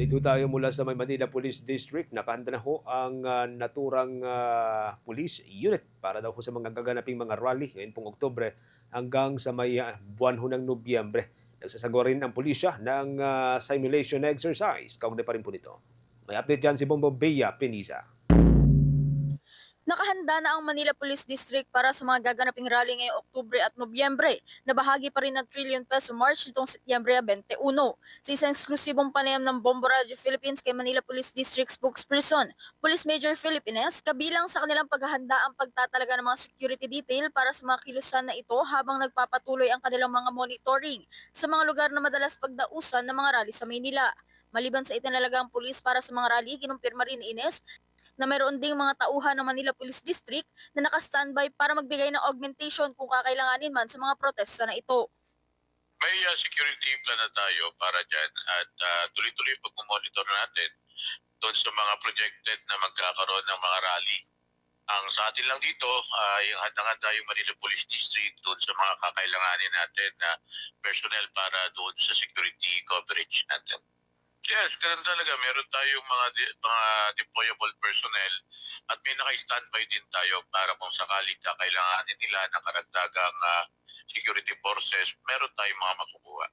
Ho tayo mula sa may Manila Police District. Nakahanda na ho ang ah, naturang ah, police unit para daw ho sa mga gaganaping mga rally ngayon pong Oktobre hanggang sa may ah, buwan ho ng Nobyembre. Nagsasagawa rin ang pulisya ng ah, simulation exercise. Kaugnay pa rin po nito. May update dyan si Bombo Bea Peniza. Nakahanda na ang Manila Police District para sa mga gaganaping rally ngayong Oktubre at Nobyembre na bahagi pa rin ng trillion peso march nitong Setyembre 21. Sa isang eksklusibong panayam ng Bombo Radio Philippines kay Manila Police District spokesperson, Police Major Philippines, kabilang sa kanilang paghahanda ang pagtatalaga ng mga security detail para sa mga kilusan na ito habang nagpapatuloy ang kanilang mga monitoring sa mga lugar na madalas pagdausan ng mga rally sa Maynila. Maliban sa itinalagang pulis para sa mga rally, kinumpirma rin Ines na mayroon ding mga tauhan ng Manila Police District na naka-standby para magbigay ng augmentation kung kakailanganin man sa mga protesta na ito. May uh, security plan na tayo para dyan at uh, tuloy-tuloy pag-monitor natin doon sa mga projected na magkakaroon ng mga rally. Ang sa atin lang dito, uh, yung handang-handa yung Manila Police District doon sa mga kakailanganin natin na personnel para doon sa security coverage natin. Yes, ganun talaga. Meron tayong mga, de- mga deployable personnel at may naka-standby din tayo para kung sakaling kakailanganin nila ng karagdagang ah, security forces, meron tayong mga makukuha.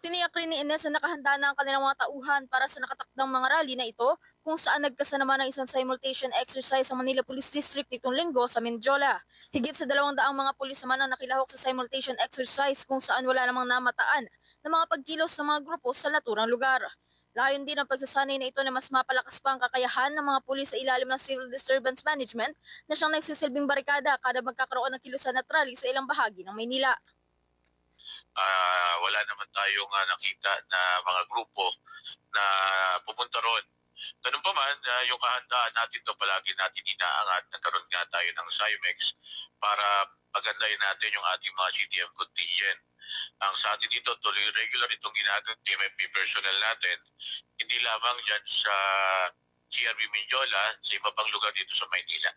Tiniyak rin ni Ines na nakahanda na ang kanilang mga tauhan para sa nakatakdang mga rally na ito kung saan nagkasama ng isang simultation exercise sa Manila Police District nitong linggo sa Mindiola. Higit sa dalawang daang mga pulis naman ang nakilahok sa simultation exercise kung saan wala namang namataan ng mga pagkilos ng mga grupo sa naturang lugar. Layon din ang pagsasanay na ito na mas mapalakas pa ang kakayahan ng mga pulis sa ilalim ng Civil Disturbance Management na siyang nagsisilbing barikada kada magkakaroon ng kilusan at rally sa ilang bahagi ng Maynila. Ah, wala naman tayong ah, nakita na mga grupo na pumunta ron. Ganun pa man, ah, yung kahandaan natin to palagi natin inaangat. Nagkaroon nga tayo ng CIMEX para pagandahin natin yung ating mga CDM contingent. Ang sa atin dito, tuloy regular itong ginagawa MFP personnel natin. Hindi lamang dyan sa CRB Mindiola, sa iba pang lugar dito sa Maynila.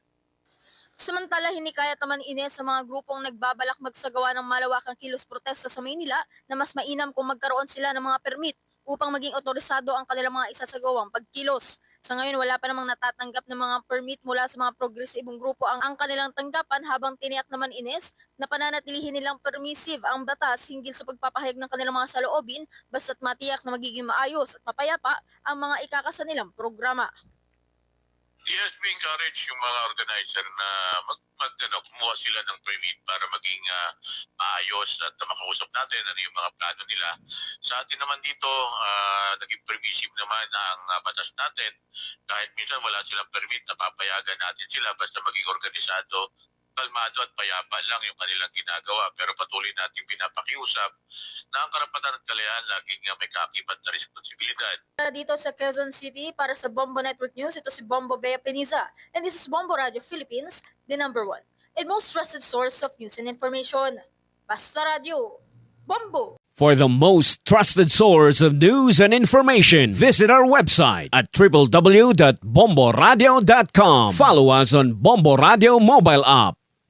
Samantala, hinikayat naman Ines sa mga grupong nagbabalak magsagawa ng malawakang kilos protesta sa Maynila na mas mainam kung magkaroon sila ng mga permit upang maging otorisado ang kanilang mga isasagawang pagkilos. Sa ngayon, wala pa namang natatanggap ng mga permit mula sa mga progresibong grupo ang, ang kanilang tanggapan habang tiniyak naman Ines na pananatilihin nilang permissive ang batas hinggil sa pagpapahayag ng kanilang mga saloobin basta't matiyak na magiging maayos at mapayapa ang mga ikakasa nilang programa. Yes, we encourage yung mga organizer na mag, mag ano, kumuha sila ng permit para maging ah, maayos at makausap natin ano yung mga plano nila. Sa atin naman dito, ah, naging permissive naman ang ah, batas natin. Kahit minsan wala silang permit, napapayagan natin sila basta maging organisado, kalmado at payapa lang yung kanilang ginagawa. Pero patuloy natin pinapakiusap na ang karapatan at kalayahan laging may kaakibat na responsibilidad. dito sa Quezon City para sa Bombo Network News. Ito si Bombo Bea Peniza. And this is Bombo Radio Philippines, the number one and most trusted source of news and information. Basta Radio. Bombo! For the most trusted source of news and information, visit our website at www.bomboradio.com. Follow us on Bombo Radio mobile app,